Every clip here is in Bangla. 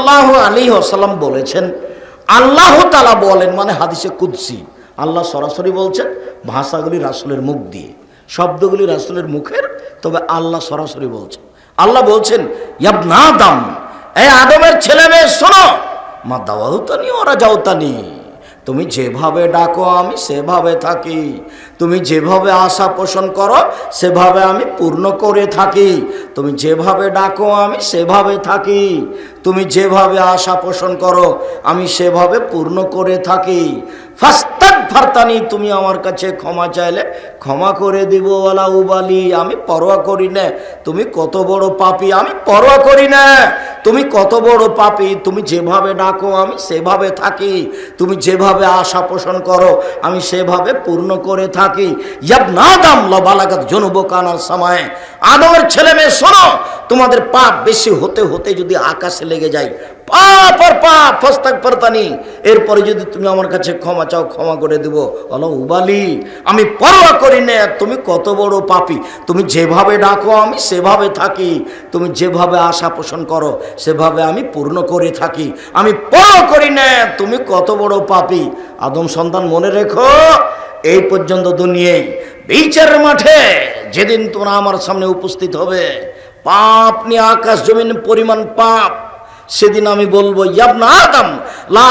সাল্লাহ আলী আসাল্লাম বলেছেন, আল্লাহ তালা বলেন মানে হাদিসে কুদ্সি। আল্লাহ সরাসরি বলছেন, ভাষাগুলি রাসুলের মুখ দিয়ে, শব্দগুলি রাসুলের মুখের, তবে আল্লাহ সরাসরি বলছেন। আল্লাহ বলছেন, ইয়াবনা দাম এই আদমের ছেলে মেয়ে শোনো, মা দাওয়াও তানি ওরা যাও তানি তুমি যেভাবে ডাকো আমি সেভাবে থাকি। তুমি যেভাবে আশা পোষণ করো, সেভাবে আমি পূর্ণ করে থাকি। তুমি যেভাবে ডাকো, আমি সেভাবে থাকি। তুমি যেভাবে আশা পোষণ করো, আমি সেভাবে পূর্ণ করে থাকি। ফাস্তাক ফারতানি, তুমি আমার কাছে ক্ষমা চাইলে ক্ষমা করে দিব ওলা উবালি, আমি পরোয়া করি না। তুমি কত বড় পাপি, আমি পরোয়া করি না। তুমি কত বড় পাপি, তুমি যেভাবে ডাকো, আমি সেভাবে থাকি। তুমি যেভাবে আশা পোষণ করো, আমি সেভাবে পূর্ণ করে থাকি। ইয়াব না দাম লবালাগাত জনুবকানার সময়। আদমের ছেলে মেয়ে শোনো তোমাদের পাপ বেশি হতে হতে যদি আকাশে লেগে যায়, পাপ আর পাপ, ফস্তাক পারতানি এরপরে যদি তুমি আমার কাছে ক্ষমা চাও, ক্ষমা করে দেব। বলো উবালি, আমি পরোয়া করি না। তুমি কত বড় পাপি। তুমি যেভাবে ডাকো, আমি সেভাবে থাকি। তুমি যেভাবে আশা পোষণ করো, সেভাবে আমি পূর্ণ করে থাকি। আমি পরোয়া করি না। তুমি কত বড় পাপি। আদম সন্তান, মনে রেখো, এই পর্যন্ত দুনিয়ায়, বিচারের মাঠে যেদিন তোমরা আমার সামনে উপস্থিত হবে পাপ নিয়ে আকাশ জমিন পরিমাণ পাপ। সেদিন আমি বলব ইয়াবনা আদম, লা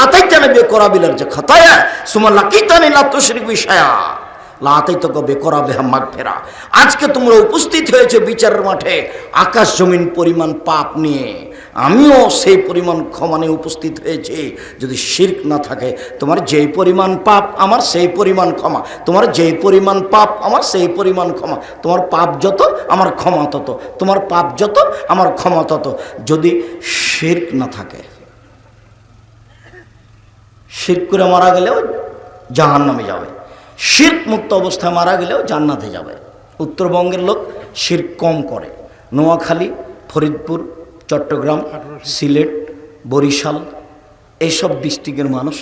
বে করাবিলার যে খতায়া সুমা লাকিতানি বিষয়া লাতাই তো বে করাবে বেকরাবিহা মাগফিরা। আজকে তোমরা উপস্থিত হয়েছে বিচারের মাঠে আকাশ জমিন পরিমাণ পাপ নিয়ে। আমিও সেই পরিমাণ ক্ষমানে উপস্থিত হয়েছি। যদি শির্ক না থাকে, তোমার যেই পরিমাণ পাপ, আমার সেই পরিমাণ ক্ষমা। তোমার যেই পরিমাণ পাপ, আমার সেই পরিমাণ ক্ষমা। তোমার পাপ যত, আমার ক্ষমা তত। তোমার পাপ যত, আমার ক্ষমা তত। যদি শির্ক না থাকে, শির্ক করে মারা গেলেও জাহান নামে যাবে। শির্ক মুক্ত অবস্থায় মারা গেলেও জান্নাতে যাবে। উত্তরবঙ্গের লোক শির্ক কম করে। নোয়াখালী, ফরিদপুর চট্টগ্রাম, সিলেট, বরিশাল এইসব ডিস্ট্রিক্টের মানুষ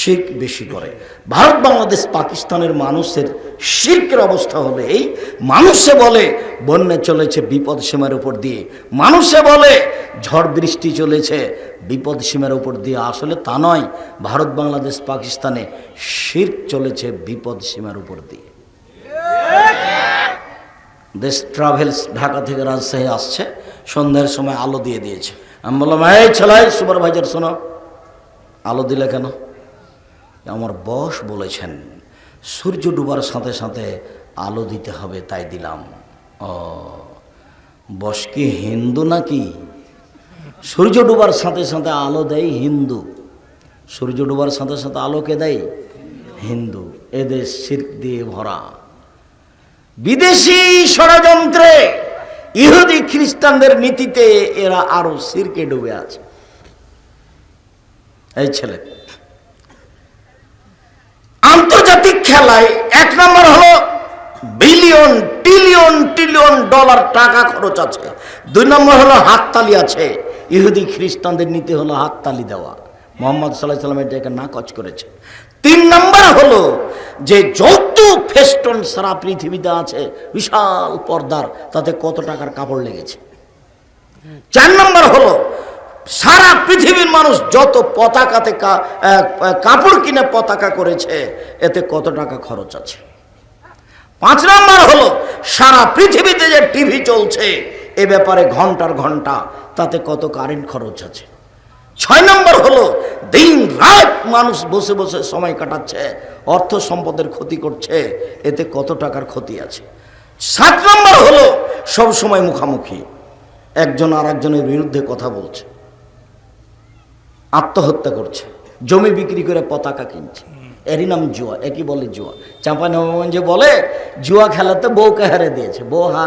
শির্ক বেশি করে। ভারত, বাংলাদেশ, পাকিস্তানের মানুষের শির্কের অবস্থা হলে এই। মানুষে বলে, বন্যা চলেছে, বিপদ সীমার উপর দিয়ে। মানুষে বলে, ঝড় বৃষ্টি চলেছে, বিপদ সীমার উপর দিয়ে। আসলে তা নয়, ভারত, বাংলাদেশ, পাকিস্তানে শির্ক চলেছে, বিপদ সীমার উপর দিয়ে। দেশ ট্রাভেলস ঢাকা থেকে রাজশাহী আসছে। সন্ধ্যার সময় আলো দিয়ে দিয়েছে। আমি বললাম, এই ছেলাই সুপারভাইজার, শোনো। আলো দিলে কেন? আমার বস বলেছেন, সূর্য ডুবার সাথে সাথে আলো দিতে হবে, তাই দিলাম। ও, বস কি হিন্দু নাকি? সূর্য ডুবার সাথে সাথে আলো দেয় হিন্দু। সূর্য ডুবার সাথে সাথে আলোকে দেয়? হিন্দু। এদের শির্ক দিয়ে ভরা। বিদেশি ষড়যন্ত্রে ইহুদি খ্রিস্টানদের নীতিতে এরা আরও সিরকে ডুবে আছে। এই ছেলে। আন্তর্জাতিক খেলায় এক নম্বর হলো বিলিয়ন ট্রিলিয়ন ট্রিলিয়ন ডলার টাকা খরচ আছে। দুই নম্বর হলো হাততালি আছে। ইহুদি খ্রিস্টানদের নীতি হলো হাততালি দেওয়া। মোহাম্মদ সাল্লাহ সাল্লাম এটাকে নাকচ করেছে। তিন নম্বর হলো যে যৌতুক ফেস্টন সারা পৃথিবীতে আছে, বিশাল পর্দার, তাতে কত টাকার কাপড় লেগেছে? চার নম্বর হলো সারা পৃথিবীর মানুষ যত পতাকাতে কাপড় কিনে পতাকা করেছে, এতে কত টাকা খরচ আছে? পাঁচ নম্বর হলো সারা পৃথিবীতে যে টিভি চলছে, এ ব্যাপারে ঘণ্টার ঘণ্টা, তাতে কত কারেন্ট খরচ আছে? ছয় নম্বর হলো, দিন রাত মানুষ বসে বসে সময় কাটাচ্ছে, অর্থ সম্পদের ক্ষতি করছে, এতে কত টাকার ক্ষতি আছে? সাত নম্বর হলো, সব সময় মুখামুখি। একজন আর একজনের বিরুদ্ধে কথা বলছে, আত্মহত্যা করছে, জমি বিক্রি করে পতাকা কিনছে। এরই নাম জুয়া, একই বলে জুয়া। চাঁপানগঞ্জে বলে, জুয়া খেলাতে বউকে হারে দিয়েছে, বউ হা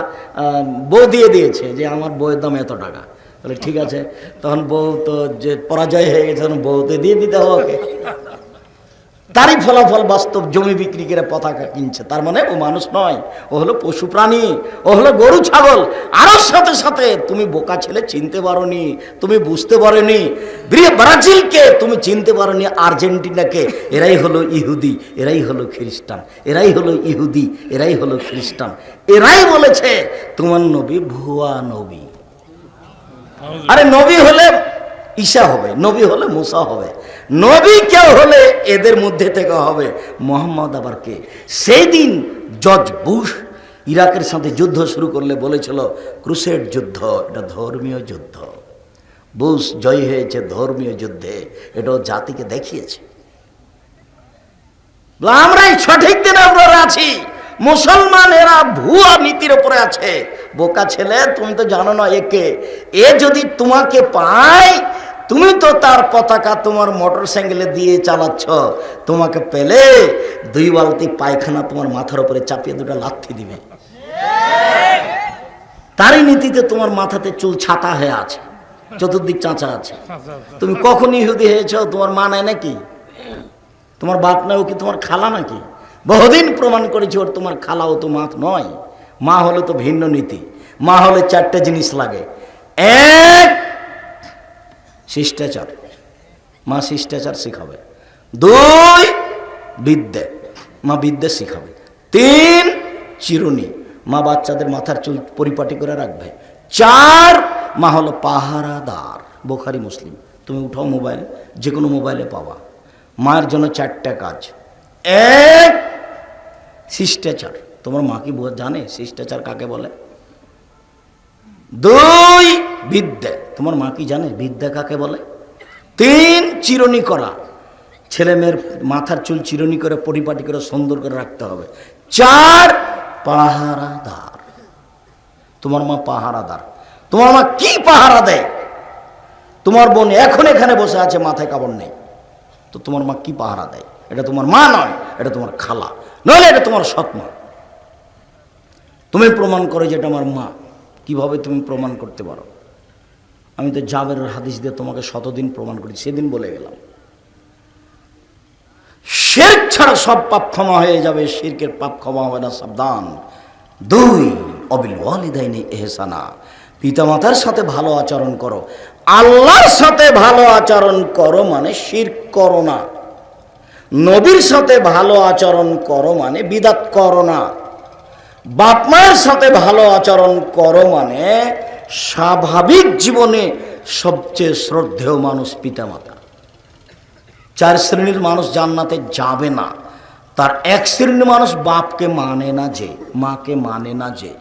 বউ দিয়ে দিয়েছে যে আমার বউয়ের দাম এত টাকা। বলে ঠিক আছে। তখন বউ তো যে পরাজয় হয়ে গেছে, তখন বউতে দিয়ে দিতে হবে তারই ফলাফল বাস্তব জমি বিক্রি করে পতাকা কিনছে। তার মানে ও মানুষ নয়, ও হলো পশু প্রাণী, ও হলো গরু, ছাগল। আরও সাথে সাথে তুমি বোকা ছেলে চিনতে পারোনি, তুমি বুঝতে পারোনি। ব্রি- ব্রাজিলকে তুমি চিনতে পারোনি, আর্জেন্টিনাকে। এরাই হলো ইহুদি, এরাই হলো খ্রিস্টান, এরাই হলো ইহুদি, এরাই হলো খ্রিস্টান। এরাই বলেছে, তোমার নবী ভুয়া নবী। আরে নবী হলে ঈশা হবে নবী হলে মুসা হবে নবী কেউ হলে এদের মধ্যে থেকে হবে মোহাম্মদ আবার কে? সেই দিন জজ বুশ ইরাকের সাথে যুদ্ধ শুরু করলে বলেছিল ক্রুসেড যুদ্ধ এটা ধর্মীয় যুদ্ধ। বুশ জয় হয়েছে ধর্মীয় যুদ্ধে এটাও জাতিকে দেখিয়েছে। আমরাই সঠিক দিনে আমরা আছি। মুসলমান এরা ভুয়া নীতির উপরে আছে। বোকা ছেলে, তুমি তো জানো না একে। এ যদি তোমাকে পায়, তুমি তো তার পতাকা তোমার মোটর সাইকেলে দিয়ে চালাচ্ছ। তোমাকে পেলে দুই বালতি পায়খানা তোমার মাথার উপরে চাপিয়ে দুটো লাথি দিবে। তারই নীতিতে তোমার মাথাতে চুল ছাতা হয়ে আছে, চতুর্দিক চাঁচা আছে। তুমি কখন ইহুদি হয়েছ? তোমার মা নাই নাকি? তোমার বাপ না ও কি তোমার খালা নাকি? বহুদিন প্রমাণ করেছি ওর তোমার খালা ও তো মা নয়। মা হলে তো ভিন্ন নীতি। মা হলে চারটে জিনিস লাগে। এক, শিষ্টাচার। মা শিষ্টাচার শিখাবে। দুই, বিদ্যে। মা বিদ্যে শিখাবে। তিন, চিরুনি। মা বাচ্চাদের মাথার চুল পরিপাটি করে রাখবে। চার, মা হলো পাহারাদার। বোখারি মুসলিম। তুমি উঠাও মোবাইল যে কোনো মোবাইলে পাওয়া মায়ের জন্য চারটা কাজ। এক শিষ্টাচার। তোমার মা কি জানে শিষ্টাচার কাকে বলে? দুই বিদ্যা। তোমার মা কি জানে বিদ্যা কাকে বলে? তিন চিরনি করা। ছেলে মেয়ের মাথার চুল চিরনি করে পরিপাটি করে সুন্দর করে রাখতে হবে। চার পাহারাদার। তোমার মা পাহারাদার। তোমার মা কি পাহারা দেয়? তোমার বোন এখন এখানে বসে আছে, মাথায় কাপড় নেই। তো তোমার মা কি পাহারা দেয়? এটা তোমার মা নয়, এটা তোমার খালা। নইলে এটা তোমার সৎ মা। তুমি প্রমাণ করো যে এটা আমার মা। কীভাবে তুমি প্রমাণ করতে পারো? আমি তো জাবের হাদিস দিয়ে তোমাকে শতদিন প্রমাণ করি, সেদিন বলে গেলাম। শের ছাড়া সব পাপ ক্ষমা হয়ে যাবে, শিরকের পাপ ক্ষমা হবে না, সাবধান। দুই, অবিল ওয়ালিদাইনি এহসানা। পিতামাতার সাথে ভালো আচরণ করো। আল্লাহর সাথে ভালো আচরণ করো মানে শির করো না। নবীর সাথে ভালো আচরণ করো মানে বিদাত করো না। বাপ মায়ের সাথে ভালো আচরণ করো মানে স্বাভাবিক জীবনে সবচেয়ে শ্রদ্ধেয় মানুষ পিতামাতা। চার শ্রেণির মানুষ জান্নাতে যাবে না। তার এক শ্রেণির মানুষ বাপকে মানে না যে, মাকে মানে না যে।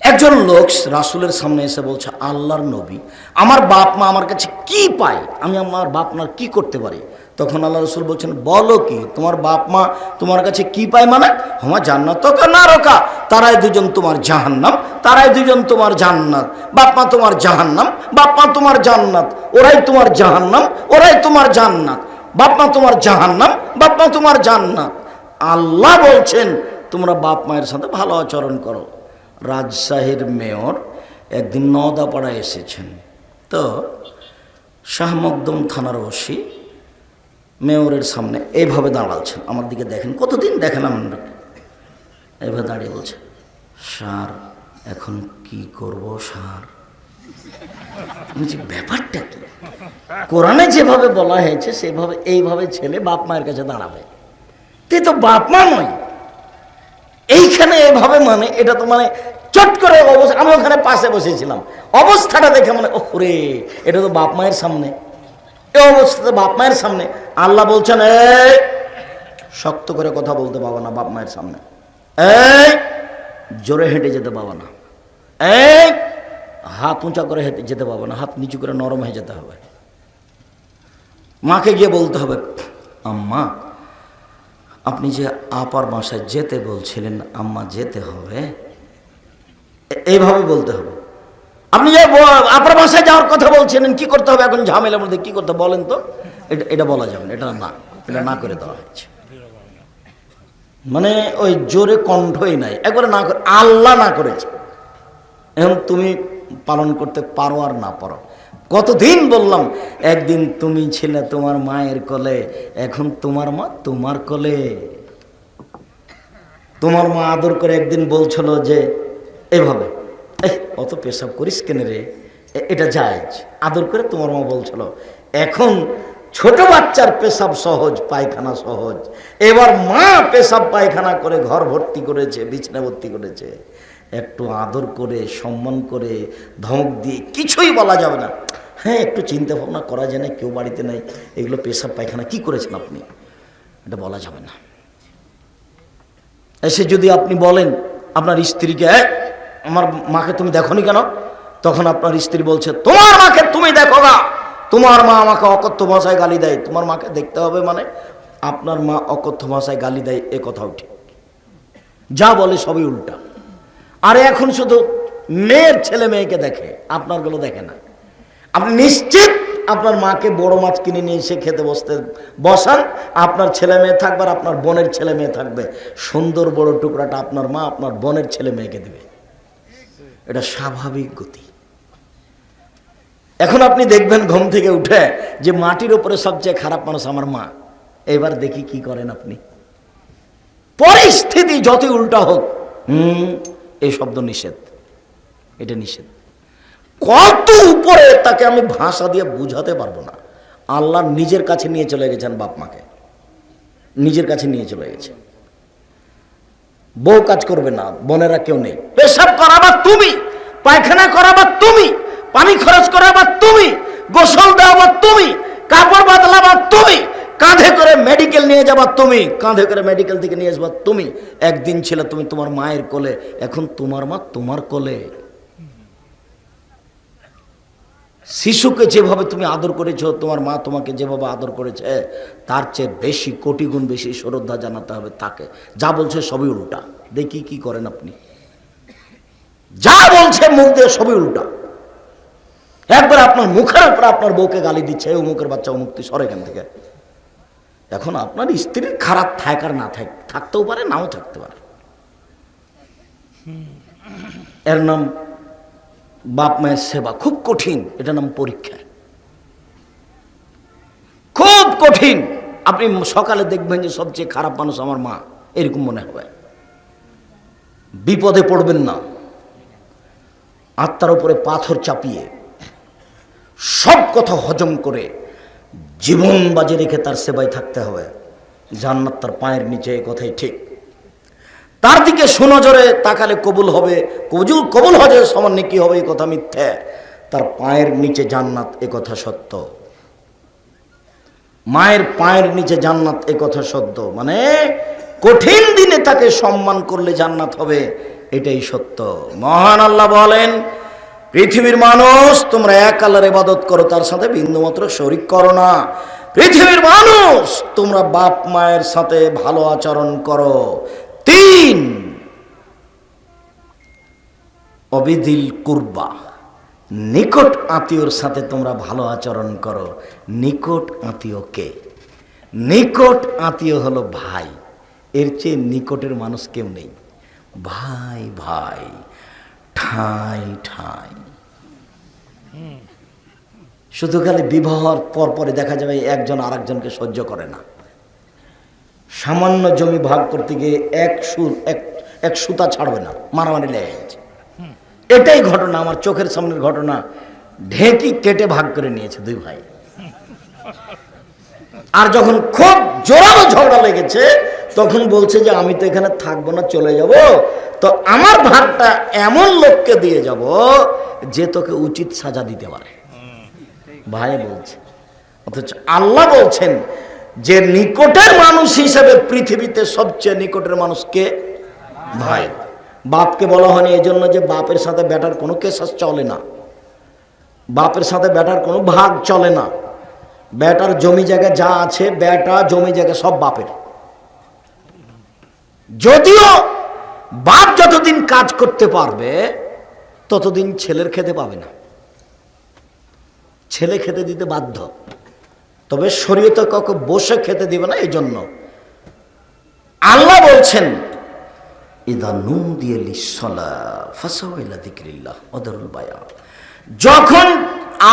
একজন লোক রাসুলের সামনে এসে বলছে, আল্লাহর নবী, আমার বাপ মা আমার কাছে কি পায়? আমি আমার বাপ মার কি করতে পারি? তখন আল্লাহ রসুল বলছেন, বলো কি, তোমার বাপ মা তোমার কাছে কি পায় মানে? আমার জান্নাত তো না রোকা তারাই দুজন তোমার জাহান্নাম, তারাই দুজন তোমার জান্নাত। বাপ মা তোমার জাহান্নাম, বাপ মা তোমার জান্নাত। ওরাই তোমার জাহান্নাম, ওরাই তোমার জান্নাত। বাপ মা তোমার জাহান্নাম, বাপ মা তোমার জান্নাত। আল্লাহ বলছেন, তোমরা বাপ মায়ের সাথে ভালো আচরণ করো। রাজশাহীর মেয়র একদিন নওদাপাড়া এসেছেন। তো শাহ মকদম থানার ওসি মেয়রের সামনে এইভাবে দাঁড়াচ্ছেন। আমার দিকে দেখেন। কতদিন দেখেন আমরা? এভাবে দাঁড়িয়ে বলছে স্যার এখন কি করব বলছি, ব্যাপারটা কি? কোরআনে যেভাবে বলা হয়েছে সেভাবে এইভাবে ছেলে বাপ মায়ের কাছে দাঁড়াবে। তুই তো বাপ মা নয়। এইখানে এভাবে মানে এটা তো মানে চট করে অবস্থা আমি ওখানে পাশে বসেছিলাম। অবস্থাটা দেখে মানে ওরে এটা তো বাপ মায়ের সামনে। এই অবস্থাতে বাপ মায়ের সামনে। আল্লাহ বলছেন, এই, শক্ত করে কথা বলতে পাবো না বাপ মায়ের সামনে। এই, জোরে হেঁটে যেতে পাবো না। এই, হাত উঁচা করে হেঁটে যেতে পাবো না। হাত নিচু করে নরম হয়ে যেতে হবে। মাকে গিয়ে বলতে হবে, আম্মা, আপনি যে আপার বাসায় যেতে বলছিলেন, আম্মা যেতে হবে? এইভাবে বলতে হবে। আপনি যে আপার বাসায় যাওয়ার কথা বলছেন, কি করতে হবে এখন ঝামেলার মধ্যে? কি করতে বলেন তো? এটা বলা যাবে এটা না এটা না করে দেওয়া হয়েছে। মানে ওই জোরে কণ্ঠই নাই। একবারে না করে, আল্লাহ না করেছে। এখন তুমি পালন করতে পারো আর না পারো। কতদিন বললাম, একদিন তুমি ছিলে তোমার মায়ের কোলে, এখন তোমার মা তোমার কোলে। তোমার মা আদর করে একদিন বলছিল যে, এভাবে। এই অত পেশাব করিস কেন রে? এটা যায় আদর করে তোমার মা বলছিল এখন ছোট বাচ্চার পেশাব সহজ পায়খানা সহজ। এবার মা পেশাব পায়খানা করে ঘর ভর্তি করেছে বিছনা ভর্তি করেছে। একটু আদর করে সম্মান করে ধমক দিয়ে কিছুই বলা যাবে না। হ্যাঁ একটু চিন্তা ভাবনা করা যায় না কেউ বাড়িতে নাই। এগুলো পেশাব পায়খানা কি করেছেন আপনি? এটা বলা যাবে না। এসে যদি আপনি বলেন আপনার স্ত্রীকে "এই, আমার মাকে তুমি দেখনি কেন? তখন আপনার স্ত্রী বলছে, তোমার মাকে তুমি দেখো না তোমার মা আমাকে অকথ্য ভাষায় গালি দেয়। তোমার মাকে দেখতে হবে মানে আপনার মা অকথ্য ভাষায় গালি দেয়, এ কথাও ঠিক। যা বলে সবই উল্টা। আর এখন শুধু মেয়ের ছেলে মেয়েকে দেখে, আপনারগুলো দেখে না। আপনি নিশ্চিত আপনার মাকে বড় মাছ কিনে নিয়ে এসে খেতে বসতে বসান। আপনার ছেলে মেয়ে থাকবে আর আপনার বোনের ছেলে মেয়ে থাকবে। সুন্দর বড় টুকরাটা আপনার মা, আপনার বোনের ছেলে মেয়েকে দেবে। এটা স্বাভাবিক গতি। এখন আপনি দেখবেন ঘুম থেকে উঠে যে মাটির উপরে সবচেয়ে খারাপ মানুষ আমার মা। এবার দেখি কি করেন আপনি। পরিস্থিতি যতই উল্টা হোক, হুম, এই শব্দ নিষেধ। এটা নিষেধ। কত উপরে তাকে আমি ভাষা দিয়ে বুঝাতে পারব না। আল্লাহ নিজের কাছে নিয়ে চলে গেছেন বাপ মাকে। নিজের কাছে নিয়ে চলে গেছে বউ কাজ করবে না, বোনেরা কেউ নেই। পেশাব করাবার তুমি, পায়খানা করাবার তুমি, পানি খরচ করাবার তুমি, গোসল দেওয়াবার তুমি, কাপড় বাদলাবার তুমি, কাঁধে করে মেডিকেল নিয়ে যাবার তুমি, কাঁধে করে মেডিকেল থেকে নিয়ে আসবার তুমি। একদিন ছিল তুমি তোমার মায়ের কোলে, এখন তোমার মা তোমার কোলে। শিশুকে যেভাবে তুমি আদর করেছ, তোমার মা তোমাকে যেভাবে আদর করেছে, তার চেয়ে বেশি কোটি গুণ বেশি শ্রদ্ধা জানাতে হবে তাকে। যা বলছে সবই উল্টা। দেখি কি করেন আপনি। যা বলছে মুখ দিয়ে সবই উল্টা। একবার আপনার মুখের উপর আপনার বউকে গালি দিচ্ছে ও মুখের বাচ্চা ও মুক্তি সরে এখান থেকে। এখন আপনার স্ত্রীর খারাপ থাক আর না থাক, থাকতেও পারে, নাও থাকতে পারে। এর নাম বাপ মায়ের সেবা, খুব কঠিন এটা নাম পরীক্ষা। খুব কঠিন। আপনি সকালে দেখবেন যে সবচেয়ে খারাপ মানুষ আমার মা, এরকম মনে হবে বিপদে পড়বেন না। আত্মার উপরে পাথর চাপিয়ে সব কথা হজম করে জীবন বাজে রেখে তার সেবায় থাকতে হবে। জান্নাত তার পায়ের নিচে এই কথাই ঠিক। তার দিকে সুনজরে তাকালে কবুল হবে। কবুল কবুল হজের সমান কি হবে? এই কথা মিথ্যে। তার পায়ের নিচে জান্নাত, এ কথা সত্য। মায়ের পায়ের নিচে জান্নাত, এ কথা সত্য। মানে কঠিন দিনে তাকে সম্মান করলে জান্নাত হবে, এটাই সত্য। মহান আল্লাহ বলেন, পৃথিবীর মানুষ, তোমরা এক আল্লাহর ইবাদত করো, তার সাথে বিন্দুমাত্র শরিক করো না। পৃথিবীর মানুষ, তোমরা বাপ মায়ের সাথে ভালো আচরণ করো। তিন। অবিদিল কুরবা, নিকট আত্মীয়র সাথে তোমরা ভালো আচরণ করো। নিকট আত্মীয় কে? নিকট আত্মীয় হলো ভাই। এর চেয়ে নিকটের মানুষ কেউ নেই। ভাই ভাই, ঠাই ঠাই। শুধু খালি বিবাহর পর পরে দেখা যাবে একজন আরেকজনকে সহ্য করে না। সামান্য জমি ভাগ করতে গিয়ে এক সুর এক এক সুতা ছাড়বে না, মারামারি লেগে গেছে। এটাই ঘটনা, আমার চোখের সামনের ঘটনা। ঢেকি কেটে ভাগ করে নিয়েছে দুই ভাই। আর যখন খুব জোরালো ঝগড়া লেগেছে, তখন বলছে যে, আমি তো এখানে থাকব না, চলে যাব। তো আমার ভাগটা এমন লোককে দিয়ে যাব যে তোকে উচিত সাজা দিতে পারে। ভাই বলছে, অথচ আল্লাহ বলছেন যে নিকটের মানুষ হিসেবে পৃথিবীতে সবচেয়ে নিকটের মানুষকে ভাই। বাপকে বলা হয়নি এই জন্য যে বাপের সাথে বেটার কোনো কেসাস চলে না। বাপের সাথে বেটার কোনো ভাগ চলে না। বেটার জমি জায়গা যা আছে বেটা জমি জায়গা সব বাপের। যদিও বাপ যতদিন কাজ করতে পারবে, ততদিন ছেলের খেতে পাবে না। ছেলে খেতে দিতে বাধ্য। তবে শরীয়তে কাউকে বসে খেতে দিবে না এই জন্য আল্লাহ বলছেন, ইদা নুম দিয়ে অদরুল বায়া যখন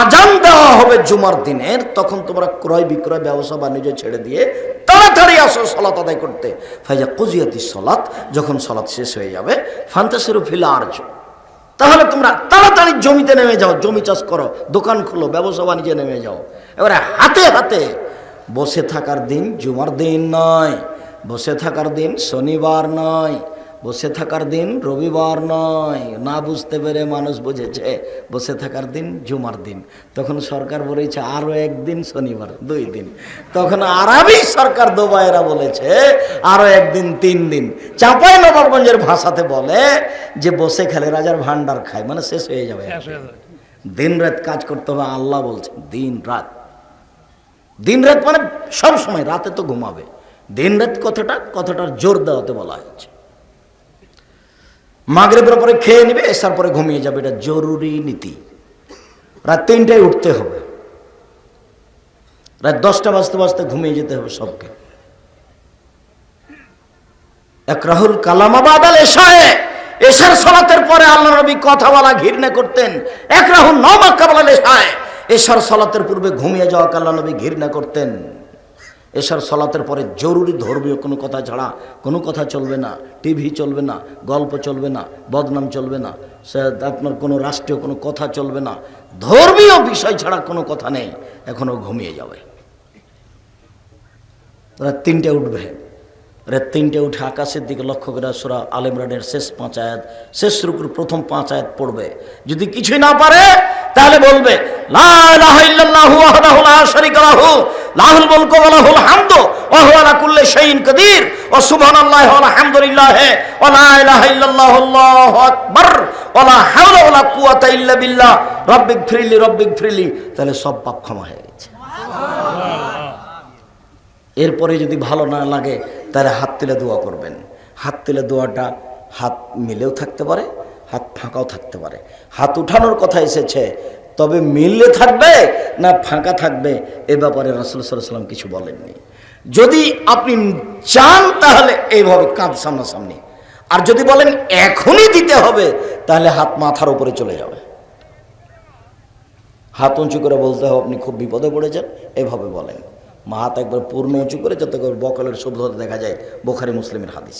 আজান দেওয়া হবে জুমার দিনের, তখন তোমরা ক্রয় বিক্রয় ব্যবসা বাণিজ্য ছেড়ে দিয়ে তাড়াতাড়ি আসো, সলাত আদায় করতে। ফাইজা কুজিয়াতি সলাত যখন সলাত শেষ হয়ে যাবে ফান্তাসেরও ফিলা আর্য তাহলে তোমরা তাড়াতাড়ি জমিতে নেমে যাও, জমি চাষ করো, দোকান খুলো, ব্যবসা বাণিজ্যে নেমে যাও। এবারে হাতে হাতে, বসে থাকার দিন জুমার দিন নয়, বসে থাকার দিন শনিবার নয় বসে থাকার দিন রবিবার নয়। না বুঝতে পেরে মানুষ বুঝেছে, বসে থাকার দিন জুমার দিন। তখন সরকার বলেছে আরও একদিন শনিবার, দুই দিন। তখন আরবি সরকার দুবাইরা বলেছে আরও একদিন, তিন দিন। চাঁপাই নবাবগঞ্জের ভাষাতে বলে যে, বসে খেলে রাজার ভান্ডার খায় মানে শেষ হয়ে যাবে দিন রাত কাজ করতে হবে, আল্লাহ বলছে, দিন রাত। দিন রাত মানে সব সময়, রাতে তো ঘুমাবে। দিন রাত কথাটা, কথাটার জোর দেওয়াতে বলা হয়েছে। মাগরেবের পরে খেয়ে নেবে, এসার পরে ঘুমিয়ে যাবে, এটা জরুরি নীতি। রাত তিনটায় উঠতে হবে। রাত দশটা বাজতে বাজতে ঘুমিয়ে যেতে হবে সবকে। এক রাহুল কালামাবাদ আল এশায়, এশার সলাতের পরে আল্লাহ নবী কথা বলা, ঘৃণা করতেন। এক রাহুল নমাক্কাবাল এশায়, এশার সলাতের পূর্বে ঘুমিয়ে যাওয়া আল্লাহ নবী ঘৃণা করতেন। এশার সলাতের পরে জরুরি ধর্মীয় কোনো কথা ছাড়া কোনো কথা চলবে না। টিভি চলবে না, গল্প চলবে না, বদনাম চলবে না। আপনার কোনো রাষ্ট্রীয় কোনো কথা চলবে না। ধর্মীয় বিষয় ছাড়া কোনো কথা নেই। এখনও ঘুমিয়ে যাবে। রাত তিনটে উঠবে। রাত তিনটে উঠে আকাশের দিকে লক্ষ্য করে সুরা আলেমরানের শেষ পাঁচ আয়াত, শেষ রুকুর প্রথম পাঁচ আয়াত পড়বে। যদি কিছুই না পারে তাহলে বলবে, লা বিল্লাহ রব্বিক রব্বিক তাহলে সব পাপ ক্ষমা হয়ে গেছে। এরপরে যদি ভালো না লাগে, তাহলে হাত তুলে দোয়া করবেন। হাত তুলে দোয়াটা হাত মিলেও থাকতে পারে হাত ফাঁকাও থাকতে পারে। হাত উঠানোর কথা এসেছে, তবে মিললে থাকবে না ফাঁকা থাকবে? এ ব্যাপারে রাসুল সাল্লাম কিছু বলেননি। যদি আপনি চান তাহলে এইভাবে কাঁধ সামনাসামনি। আর যদি বলেন এখনই দিতে হবে, তাহলে হাত মাথার উপরে চলে যাবে। হাত উঁচু করে বলতে হবে, আপনি খুব বিপদে পড়েছেন, এভাবে বলেন। মা হাত একবার পূর্ণ উঁচু করে যাতে করে বকলের শুভ্রতা দেখা যায়, বোখারি মুসলিমের হাদিস।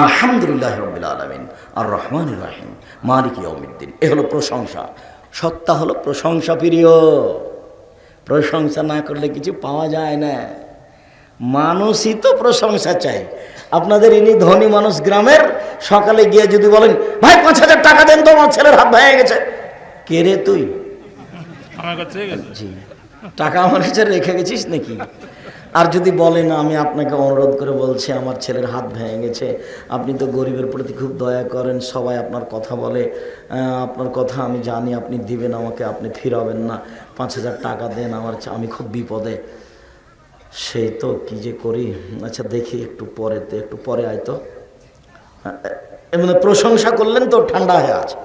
আলহামদুলিল্লাহ রাব্বিল আলামিন। আর রহমানির রহিম। মালিক ইয়াউমিদ্দিন। এ হলো প্রশংসা। সত্তা হলো প্রশংসা প্রিয়। প্রশংসা না করলে কিছু পাওয়া যায় না। মানুষই তো প্রশংসা চাই আপনাদের ইনি ধনী মানুষ গ্রামের সকালে গিয়ে যদি বলেন ভাই পাঁচ হাজার টাকা দেন তো আমার ছেলের হাত ভেঙে গেছে। কে রে তুই? আমার কাছে জি। টাকা আমার কাছে রেখে গেছিস নাকি? আর যদি বলেন আমি আপনাকে অনুরোধ করে বলছি, আমার ছেলের হাত ভেঙে গেছে, আপনি তো গরিবের প্রতি খুব দয়া করেন, সবাই আপনার কথা বলে আপনার কথা আমি জানি, আপনি দিবেন আমাকে, আপনি ফিরাবেন না, পাঁচ হাজার টাকা দেন, আমার আমি খুব বিপদে। সেই তো কি যে করি? আচ্ছা দেখি একটু পরে একটু পরে আয় তো। এমনি প্রশংসা করলেন তো, ঠান্ডা হয়ে আছে।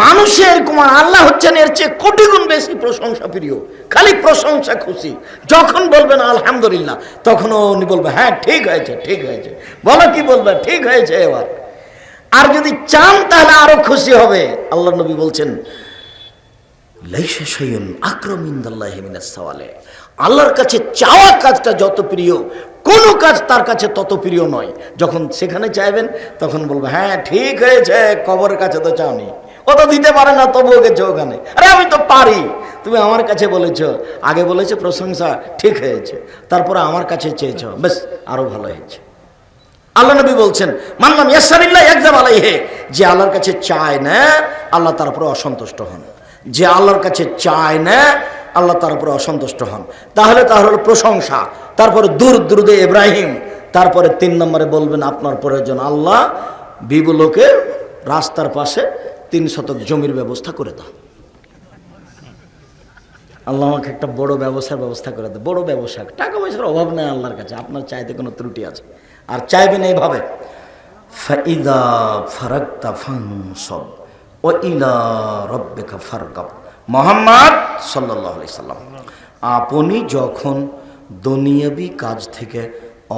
মানুষের কুমার আল্লাহ হচ্ছেন এর চেয়ে কোটি গুণ বেশি প্রশংসা প্রিয়, খালি প্রশংসা খুশি। যখন বলবেন আলহামদুলিল্লাহ তখন উনি বলবে হ্যাঁ ঠিক হয়েছে ঠিক হয়েছে। বলো কি বলবে, ঠিক হয়েছে এবার। আর যদি চান তাহলে আরও খুশি হবে। আল্লাহ নবী বলছেন আল্লাহর কাছে চাওয়া কাজটা যত প্রিয়, কোনো কাজ তার কাছে তত প্রিয় নয়। যখন সেখানে চাইবেন, তখন বলবে হ্যাঁ ঠিক হয়েছে, কবরের কাছে তো চাওনি। ও তো দিতে পারে না, তবুও গেছে ওখানে আরে আমি তো পারি। তুমি আমার কাছে বলেছ, আগে বলেছ প্রশংসা ঠিক হয়েছে, তারপরে আমার কাছে চেয়েছো, বেশ, আরও ভালো হয়েছে। আল্লাহ নবী বলছেন, মানলাম ইয়াসারিল্লাহ একদম আলাইহে যে আল্লাহর কাছে চায় না, আল্লাহ তার উপরে অসন্তুষ্ট হন। যে আল্লাহর কাছে চায় না, আল্লাহ তার উপরে অসন্তুষ্ট হন। তাহলে তার হলো প্রশংসা, তারপরে দূর দুরুদে ইব্রাহিম, তারপরে তিন নম্বরে বলবেন, আপনার প্রয়োজন আল্লাহ বিবুলোকে রাস্তার পাশে তিন শতক জমির ব্যবস্থা করে দাও। আল্লাহ আমাকে একটা বড় ব্যবসার ব্যবস্থা করে দেয় বড় ব্যবসা, টাকা পয়সার অভাব নেই আল্লাহর কাছে, আপনার চাইতে কোনো ত্রুটি আছে। আর চাইবেন এইভাবে। ও মোহাম্মদ সাল্লাহ সাল্লাম, আপনি যখন দুনিয়াবি কাজ থেকে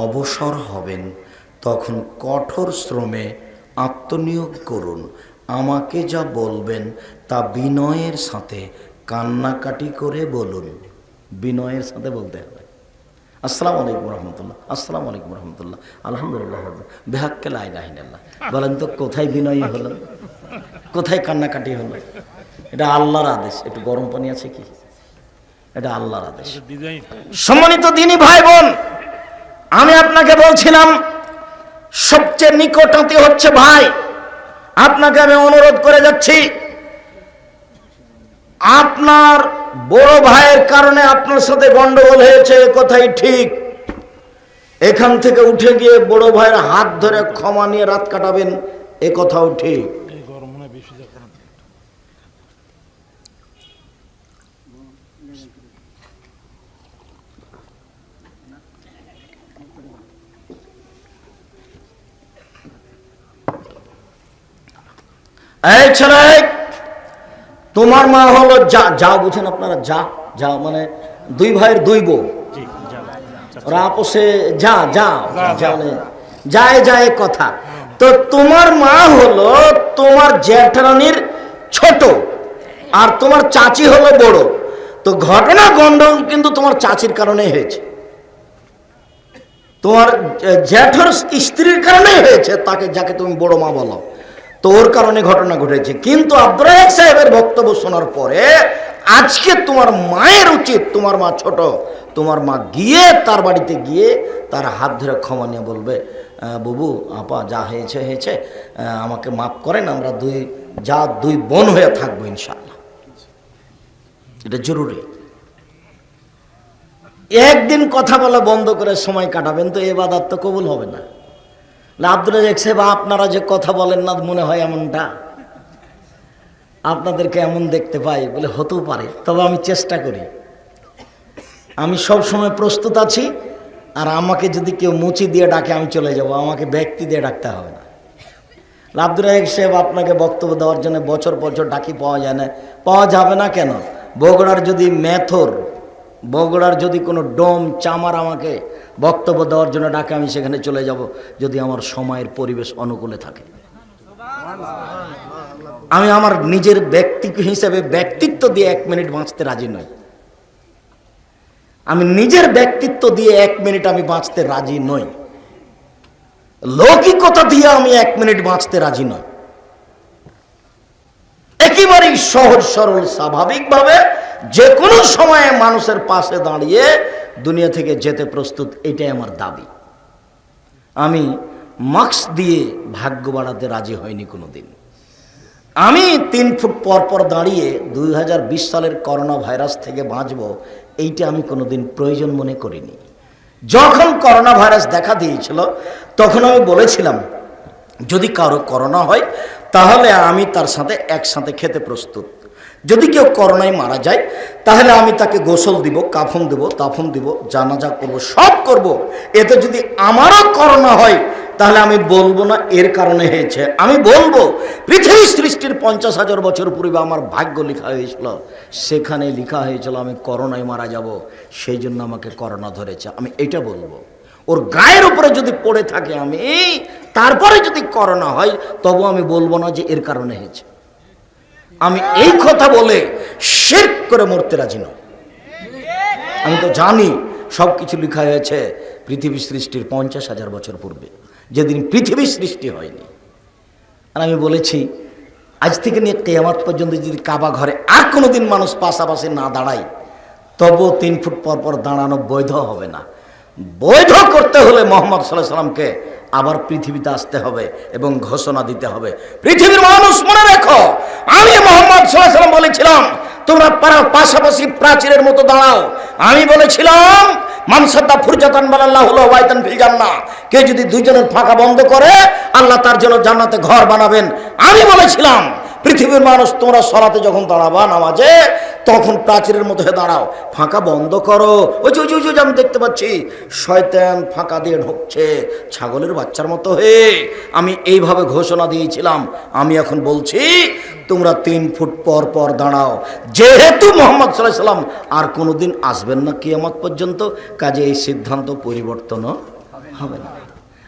অবসর হবেন, তখন কঠোর শ্রমে আত্মনিয়োগ করুন। আমাকে যা বলবেন তা বিনয়ের সাথে কান্নাকাটি করে বলুন। বিনয়ের সাথে বলতে হবে। আসসালামু আলাইকুম রহমতুল্লাহ আসসালামু আলাইকুম রহমতুল্লাহ আলহামদুলিল্লাহ বেহাক্কে লাইলাহিনাল্লাহ বলেন তো কোথায় বিনয়ী হলো কোথায় কান্নাকাটি হলো এটা আল্লাহর আদেশ। একটু গরম পানি আছে কি? এটা আল্লাহর আদেশ। সম্মানিত দিনী ভাই বোন আমি আপনাকে বলছিলাম সবচেয়ে নিকটাতি হচ্ছে ভাই। আপনাকে আমি অনুরোধ করে যাচ্ছি, আপনার বড় ভাইয়ের কারণে আপনার সাথে গন্ডগোল হয়েছে কথাই ঠিক। এখান থেকে উঠে গিয়ে বড় ভাইয়ের হাত ধরে ক্ষমা নিয়ে রাত কাটাবেন, এ কথাও ঠিক এই গরম মনে হয় বেশি যখন এই ছেলে তোমার মা হলো যা যা বুঝেন আপনারা যা যা মানে দুই ভাইয়ের দুই বউ। ওরা আপোষে যা যা। জানে যায় যায় কথা। তো তোমার মা হলো তোমার জ্যাঠারানির ছোট আর তোমার চাচি হলো বড়। তো ঘটনা গন্ডগোল কিন্তু তোমার চাচির কারণে হয়েছে। তোমার জ্যাঠর স্ত্রীর কারণে হয়েছে তাকে যাকে তুমি বড় মা বলো। তো ওর কারণে ঘটনা ঘটেছে। কিন্তু আব্দুরাক সাহেবের বক্তব্য শোনার পরে আজকে তোমার মায়ের উচিত তোমার মা ছোট তোমার মা গিয়ে তার বাড়িতে গিয়ে তার হাত ধরে ক্ষমা নিয়ে বলবে "আহ, বুবু আপা যা হয়েছে হয়েছে আমাকে মাফ করেন আমরা দুই যা দুই বোন হয়ে থাকব ইনশাল্লাহ এটা জরুরি। একদিন কথা বলা বন্ধ করে সময় কাটাবেন তো এবাদাত তো কবুল হবে না। আব্দুল রাজাক সাহেব আপনারা যে কথা বলেন না, মনে হয় এমনটা। আপনাদেরকে এমন দেখতে পাই বলে হতেও পারে। তবে আমি চেষ্টা করি। আমি সব সময় প্রস্তুত আছি, আর আমাকে যদি কেউ মুচি দিয়ে ডাকে, আমি চলে যাব। আমাকে ব্যক্তি দিয়ে ডাকতে হবে না। আব্দুল রাজাক সাহেব আপনাকে বক্তব্য দেওয়ার জন্য বছর বছর ডাকি, পাওয়া যায় না। পাওয়া যাবে না কেন? বগুড়ার যদি মেথর বগুড়ার যদি কোনো ডোম চামার আমাকে বক্তব্য দেওয়ার জন্য ডাকে, আমি সেখানে চলে যাব যদি আমার সময়ের পরিবেশ অনুকূলে থাকে। আমি আমার নিজের ব্যক্তি হিসেবে ব্যক্তিত্ব দিয়ে এক মিনিট বাঁচতে রাজি নই। আমি নিজের ব্যক্তিত্ব দিয়ে এক মিনিট আমি বাঁচতে রাজি নই। লৌকিকতা দিয়ে আমি এক মিনিট বাঁচতে রাজি নই। একেবারেই সহজ, সরল, স্বাভাবিকভাবে যে কোনো সময়ে মানুষের পাশে দাঁড়িয়ে দুনিয়া থেকে যেতে প্রস্তুত, এটাই আমার দাবি। আমি মাস্ক দিয়ে ভাগ্য বাড়াতে রাজি হয়নি কোনো দিন আমি তিন ফুট পর পর দাঁড়িয়ে দুই হাজার বিশ সালের করোনা ভাইরাস থেকে বাঁচব, এইটা আমি কোনোদিন প্রয়োজন মনে করিনি। যখন করোনা ভাইরাস দেখা দিয়েছিল, তখন আমি বলেছিলাম, যদি কারও করোনা হয়, তাহলে আমি তার সাথে একসাথে খেতে প্রস্তুত। যদি কেউ করোনায় মারা যায়, তাহলে আমি তাকে গোসল দিব, কাফন দিব, তাফন দিব, জানাজা করব, সব করব। এতে যদি আমারও করোনা হয়, তাহলে আমি বলব না, এর কারণে হয়েছে। আমি বলব পৃথিবী সৃষ্টির পঞ্চাশ হাজার বছর পূর্বে আমার ভাগ্য লেখা হয়েছিল, সেখানে লেখা হয়েছিল, আমি করোনায় মারা যাব, সেই জন্য আমাকে করোনা ধরেছে। আমি এটা বলব। ওর গায়ের উপরে যদি পড়ে থাকে আমি, তারপরে যদি করোনা হয়, তবু আমি বলব না যে এর কারণে হয়েছে। আমি এই কথা বলে শের করে মরতে রাজি নই আমি তো জানি সব কিছু লেখা হয়েছে পৃথিবী সৃষ্টির পঞ্চাশ হাজার বছর পূর্বে। যেদিন পৃথিবী সৃষ্টি হয়নি। আর আমি বলেছি, আজ থেকে নিয়ে কেয়ামাত পর্যন্ত যদি কাবা ঘরে আর কোনো দিন মানুষ পাশাপাশি না দাঁড়ায়, তবুও তিন ফুট পর পর দাঁড়ানো বৈধ হবে না। বৈধ করতে হলে মোহাম্মদ সাল্লাহ সাল্লামকে আবার পৃথিবীতে আসতে হবে এবং ঘোষণা দিতে হবে। পৃথিবীর মানুষ মনে রেখো, আমি মোহাম্মদ সাল্লাম বলেছিলাম, তোমরা পাশাপাশি প্রাচীরের মতো দাঁড়াও। আমি বলেছিলাম মানসাদ্দা ফুরজাতান বালাল্লাহ হলো ওয়াইতান ফিল জান্নাহ। কে যদি দুইজনের ফাঁকা বন্ধ করে, আল্লাহ তার জন্য জান্নাতে ঘর বানাবেন। আমি বলেছিলাম পৃথিবীর মানুষ, তোমরা সরাতে যখন দাঁড়াবা নামাজে, তখন প্রাচীরের মতো হয়ে দাঁড়াও। ফাঁকা বন্ধ করো। ওই যে, ওই আমি দেখতে পাচ্ছি, শয়তান ফাঁকা দিয়ে ঢুকছে ছাগলের বাচ্চার মতো হয়ে। আমি এইভাবে ঘোষণা দিয়েছিলাম। আমি এখন বলছি, তোমরা তিন ফুট পর পর দাঁড়াও। যেহেতু মোহাম্মদ সাল্লাহ সাল্লাম আর কোনোদিন আসবেন না কিয়ামত পর্যন্ত, কাজে এই সিদ্ধান্ত পরিবর্তনও হবে না।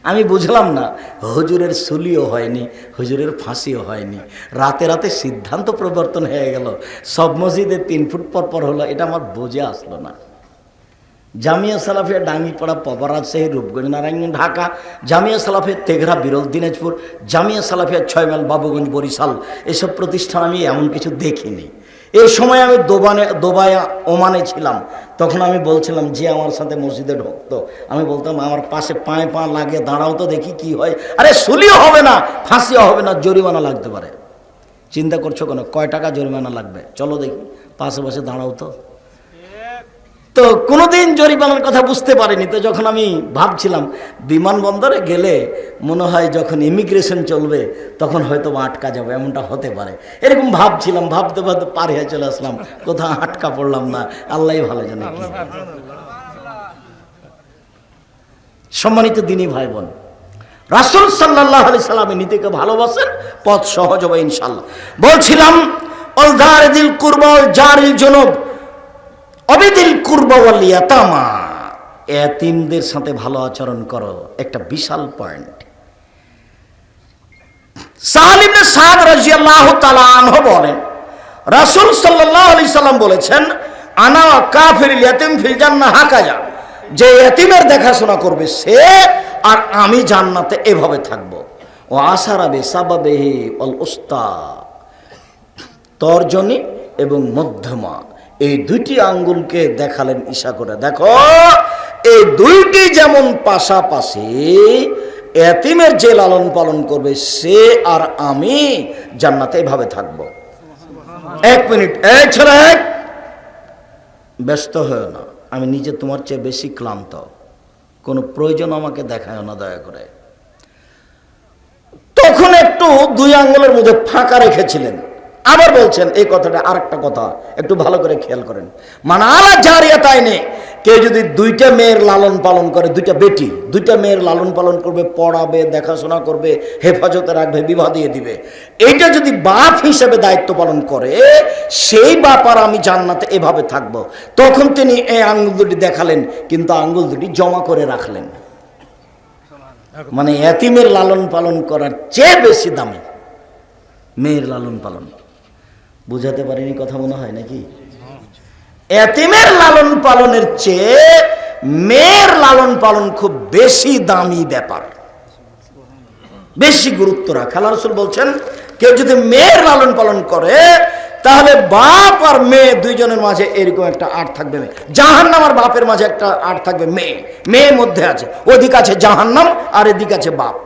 আমি বুঝলাম না, হুজুরের সুলিও হয়নি, হুজুরের ফাঁসিও হয়নি। রাতে রাতে সিদ্ধান্ত প্রবর্তন হয়ে গেল। সব মসজিদে তিন ফুট পর পর হলো, এটা আমার বোঝে আসলো না। জামিয়া সালাফিয়া ডাঙ্গিপাড়া পবরাজশাহী রূপগঞ্জ নারায়ণগঞ্জ, ঢাকা। জামিয়া সালাফিয়া তেঘরা, বিরল দিনাজপুর। জামিয়া সালাফিয়া ছয়মাইল, বাবুগঞ্জ, বরিশাল। এসব প্রতিষ্ঠান আমি এমন কিছু দেখিনি। এই সময় আমি দোবানে, দোবায়া ওমানে ছিলাম। তখন আমি বলছিলাম যে আমার সাথে মসজিদে ঢুকতো। আমি বলতাম, আমার পাশে পায়ে পা লাগে দাঁড়াও তো দেখি কি হয়। আরে, সুলিও হবে না, ফাঁসিও হবে না, জরিমানা লাগতে পারে। চিন্তা করছ কেন? কয় টাকা জরিমানা লাগবে? চলো দেখি, পাশে পাশে দাঁড়াও তো। তো কোনোদিন জরিমানার কথা বুঝতে পারিনি। তো যখন আমি ভাবছিলাম, বিমানবন্দরে গেলে মনে হয় যখন ইমিগ্রেশন চলবে, তখন হয়তো আটকা যাব, এমনটা হতে পারে। এরকম ভাবছিলাম, ভাবতে ভাবতে পার হয়ে চলে আসলাম। কোথাও আটকা পড়লাম না। আল্লাহ ভালো জানে সম্মানিত দিনই ভাই বোন রাসুল সাল্লাহ আলি সাল্লামে নীতিকে ভালোবাসেন, পথ সহজ হবে ইনশাল্লাহ বলছিলাম অলদার দিল কুরবল জারিল জনব অবিদিল কুরবাওয়ালিয়াতামা এতিমদের সাথে ভালো আচরণ করো। একটা বিশাল পয়েন্ট। সাহালিমনে সাদ রাজিয়াল্লাহু তাআলা আনহু বলেন, রাসূল সাল্লাল্লাহু আলাইহি সাল্লাম বলেছেন, আনা কাফির ইয়াতিম ফিল জান্নাহ হাকাজা। যে এতিমের দেখাশোনা করবে সে, আর আমি জান্নাতে এভাবে থাকব। ও আসারাবে সাবাবেহি অল উস্তা। তর্জনী এবং মধ্যমা। এই দুইটি আঙ্গুলকে দেখালেন ঈশা করে। দেখো, এই দুইটি যেমন পাশাপাশি এতিমের যে লালন পালন করবে, সে আর আমি জান্নাতে এভাবে থাকব। এক মিনিট, এই ছেলে এক। ব্যস্ত হয়েও না। আমি নিজে তোমার চেয়ে বেশি ক্লান্ত। কোনো প্রয়োজন আমাকে দেখায় না, দয়া করে। তখন একটু দুই আঙ্গুলের মধ্যে ফাঁকা রেখেছিলেন। আবার বলছেন, এই কথাটা আরেকটা কথা, একটু ভালো করে খেয়াল করেন। মানে আলা জারিয়া তাই নেই। কেউ যদি দুইটা মেয়ের লালন পালন করে, দুইটা বেটি, দুইটা মেয়ের লালন পালন করবে, পড়াবে, দেখাশোনা করবে, হেফাজতে রাখবে, বিবাহ দিয়ে দিবে। এইটা যদি বাপ হিসেবে দায়িত্ব পালন করে, সেই বাপ আর আমি জান্নাতে এভাবে থাকব। তখন তিনি এই আঙ্গুল দুটি দেখালেন, কিন্তু আঙ্গুল দুটি জমা করে রাখলেন। মানে এতিমের লালন পালন করার চেয়ে বেশি দামি, মেয়ের লালন পালন। বুঝাতে পারিনি, কথা মনে হয় নাকি? এতিমের লালন পালনের চেয়ে মেয়ের লালন পালন খুব বেশি দামি ব্যাপার। বেশি গুরুত্ব রাখে। আল্লাহ বলছেন, কেউ যদি মেয়ের লালন পালন করে, তাহলে বাপ আর মেয়ে দুইজনের মাঝে এরকম একটা আট থাকবে মেয়ে। জাহান্নাম আর বাপের মাঝে একটা আট থাকবে মেয়ে। মেয়ে মধ্যে আছে, ওদিক আছে জাহান্নাম আর এদিক আছে বাপ।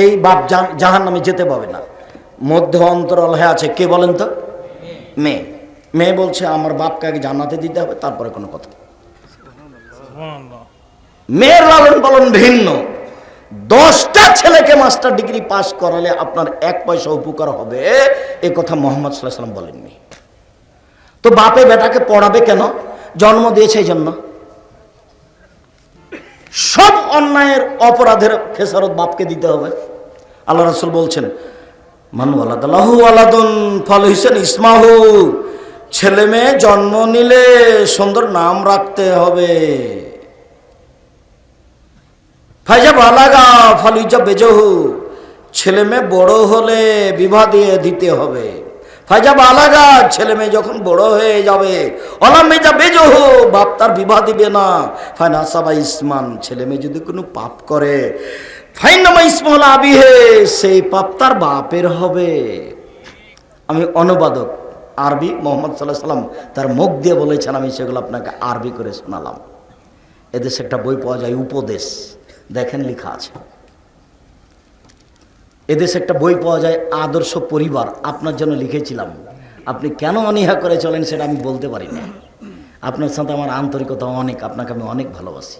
এই বাপ জাহান নামে যেতে পাবে না। মধ্যে অন্তরাল হয়ে আছে। কে বলেন তো? মেয়ে। মেয়ে বলছে আমার বাপকে আগে জান্নাতে দিতে হবে তারপরে কোনো কথা মেয়ের লালন পালন ভিন্ন। দশটা ছেলেকে মাস্টার ডিগ্রি পাস করালে আপনার এক পয়সা উপকার হবে এ কথা মোহাম্মদ সাল্লাম বলেননি। তো বাপে বেটাকে পড়াবে কেন? জন্ম দিয়েছে এই জন্য। সব অন্যায়ের অপরাধের খেসারত বাপকে দিতে হবে। আল্লাহ রসুল বলছেন মানু ইসমাহু। ছেলে মেয়ে জন্ম নিলে সুন্দর নাম রাখতে হবে। ফাইজা বালাগা ফালুইজা বেজহু ছেলে মেয়ে বড় হলে বিবাহ দিয়ে দিতে হবে। ফাইজা বালাগা ছেলে মেয়ে যখন বড় হয়ে যাবে অলামেজা বেজহু বাপ তার বিবাহ দিবে না। ফাইনা সাবা ইসমান, ছেলে মেয়ে যদি কোনো পাপ করে সেই পাপ তার বাপের হবে। আমি অনুবাদক আরবি মোহাম্মদ সাল্লাহ সাল্লাম তার মুখ দিয়ে বলেছেন, আমি সেগুলো আপনাকে আরবি করে শোনালাম। এদেশে একটা বই পাওয়া যায়, উপদেশ। দেখেন, লেখা আছে। এদেশে একটা বই পাওয়া যায়, আদর্শ পরিবার। আপনার জন্য লিখেছিলাম। আপনি কেন অনীহা করে চলেন, সেটা আমি বলতে পারি না। আপনার সাথে আমার আন্তরিকতা অনেক, আপনাকে আমি অনেক ভালোবাসি।